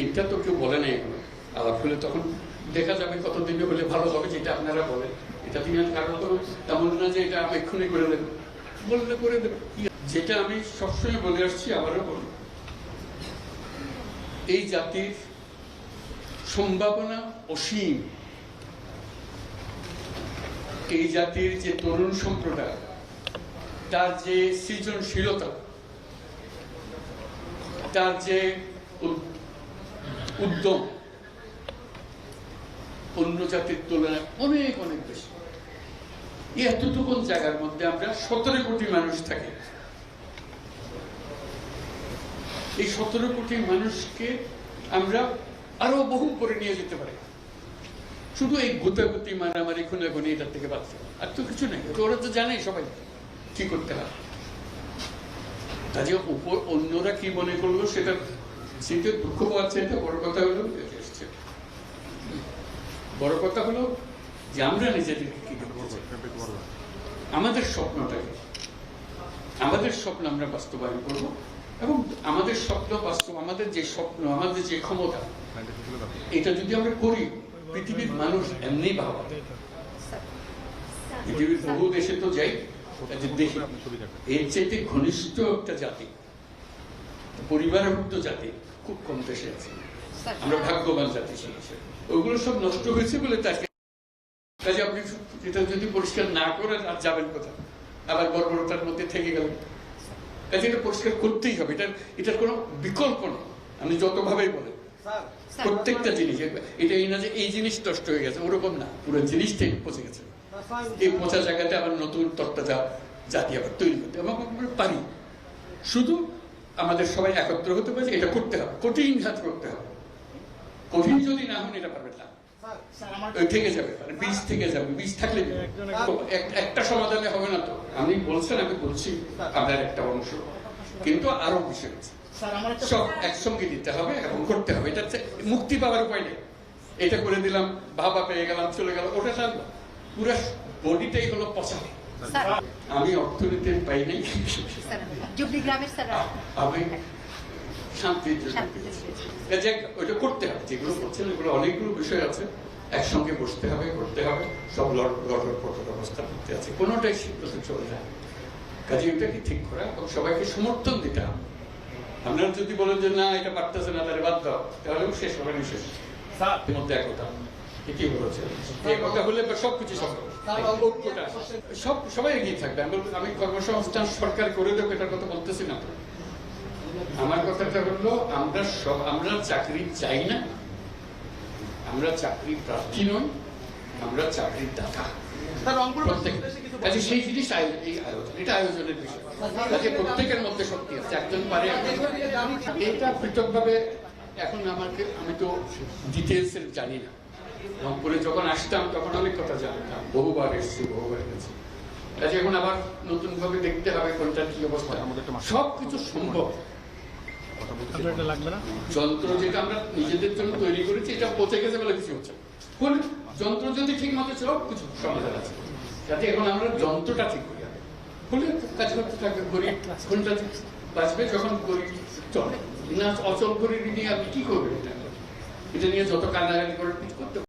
এটা তো কেউ বলে নাই এখনও আলাপ হলে তখন দেখা যাবে কতদিনে হলে ভালো হবে যেটা আপনারা বলেন। এটা তুমি আর কারণ তো তেমন না যে এটা আমি এক্ষুনি করে দেবো। বললে করে দেবো। যেটা আমি সবসময় বলে আসছি, আবারও বলি এই জাতির সম্ভাবনা অসীম। এই জাতির যে তরুণ সম্প্রদায়, তার যে সৃজনশীলতা, তার যে উদ্যম। অন্য জাতির তুলনায় অনেক অনেক বেশি। এতটুকুন জায়গার মধ্যে আমরা সতেরো কোটি মানুষ থাকি। এই সতেরো কোটি মানুষকে আমরা আরও বহু করে নিয়ে যেতে পারি। শুধু এই গুতাগুতি, মারামারি, খুনাখুনি এটার থেকে বাঁচতে আর তো কিছু নেই ওরা তো জানে সবাই কি করতে হয় কাজে অন্যরা কি মনে করল সেটা সেটা দুঃখ পাচ্ছে এটা বড় কথা হলো এসছে। বড় কথা হলো যে আমরা নিজেদেরকে কি আমাদের স্বপ্নটা কি? আমাদের স্বপ্ন আমরা বাস্তবায়ন করব এবং আমাদের স্বপ্ন বাস্তব আমাদের যে স্বপ্ন, আমাদের যে ক্ষমতা, এটা যদি আমরা করি, পৃথিবীর মানুষ এমনি ভাবা পৃথিবীর বহু দেশে তো যাই দেখি এর চাইতে ঘনিষ্ঠ একটা জাতি পরিবারভুক্ত জাতি খুব কম দেশে আছে। আমরা ভাগ্যবান জাতি। ওইগুলো সব নষ্ট হয়েছে বলে তাকে কাজে আপনি এটা যদি পরিষ্কার না করেন আর যাবেন কোথাও আবার বর্বরতার মধ্যে থেকে গেলেন। কাজে এটা পরিষ্কার করতেই হবে। এটার এটার কোনো বিকল্প নেই। আমি যতভাবেই বলেন। প্রত্যেকটা জিনিস এটা এই না যে এই জিনিস নষ্ট হয়ে গেছে ওরকম না। পুরো জিনিসটাই পচে গেছে। এই পচা জায়গাতে আবার নতুন তত্ত্বটা জাতি আবার তৈরি করতে এবং আমরা পারি। শুধু আমাদের সবাই একত্র হতে পারে এটা করতে হবে কঠিন কাজ করতে হবে। কঠিন যদি না হন এটা পারবেন না। থেকে যাবে মানে বীজ থেকে যাবে বীজ থাকলে একটা সমাধানে হবে না তো। আপনি বলছেন আমি বলছি আপনার একটা অংশ। কিন্তু আরও বিষয় আছে সব একসঙ্গে দিতে হবে এবং করতে হবে এটা হচ্ছে মুক্তি পাওয়ার উপায় নেই। এটা করে দিলাম বাবা পেয়ে গেলাম চলে গেল ওটা না পুরো বডিটাই হলো পচা। আমি অর্থনীতি পাই নাই। জুবলি গ্রামের স্যার। আমি শান্তিতে পেয়েছি। পেয়েছি। ওইটা করতে হবে যেগুলো করছেন এগুলো অনেকগুলো বিষয় আছে। একসঙ্গে বসতে হবে করতে হবে। সব লড়র পটর অবস্থা করতে আছে। কোনোটাই সিদ্ধান্ত চলে যায় কাজে ওটাকে ঠিক করা এবং সবাইকে সমর্থন দিতে হবে। আপনারা যদি বলেন যে না এটা পারতেছে না তাহলে বাদ দাও। তাহলেও শেষ হবে না শেষ। এর মধ্যে একতা এটাই বলেছে? একতা হলে বা সবকিছু সম্ভব। ঐক্যটা সব সবাই এগিয়ে থাকবে। আমি আমি কর্মসংস্থান সরকার করে দেবো এটার কথা বলতেছি না। আমার কথাটা হলো আমরা সব আমরা চাকরি চাই না। আমরা চাকরি প্রার্থী নই আমরা চাকরির দাতা। কাজে সেই জিনিস এই আয়োজন এটা আয়োজনের বিষয়। কাজে প্রত্যেকের মধ্যে শক্তি আছে একজন পারে একজন- এটা পৃথকভাবে এখন আমাকে আমি তো ডিটেলস এর জানি না। রংপুরে যখন আসতাম তখন অনেক কথা জানতাম। বহুবার এসেছি বহুবার গেছি। কাজে এখন আবার নতুন ভাবে দেখতে হবে কোনটা কি অবস্থা। সব কিছু সম্ভব। আপনার এটা লাগবে না? যন্ত্র যেটা আমরা নিজেদের জন্য তৈরি করেছি এটা পচে গেছে বলে কিছু হচ্ছে না। হলে যন্ত্র যদি ঠিক মতো সব কিছু সমাধান আছে যাতে এখন আমরা যন্ত্রটা ঠিক করি। হলে কাজ করতে থাকবে গরিব কোনটা বাঁচবে যখন গরিব চলে। না অচল করে নিয়ে আপনি কি করবেন এটা? এটা নিয়ে যত কান্নাকাটি করে কিছু করতে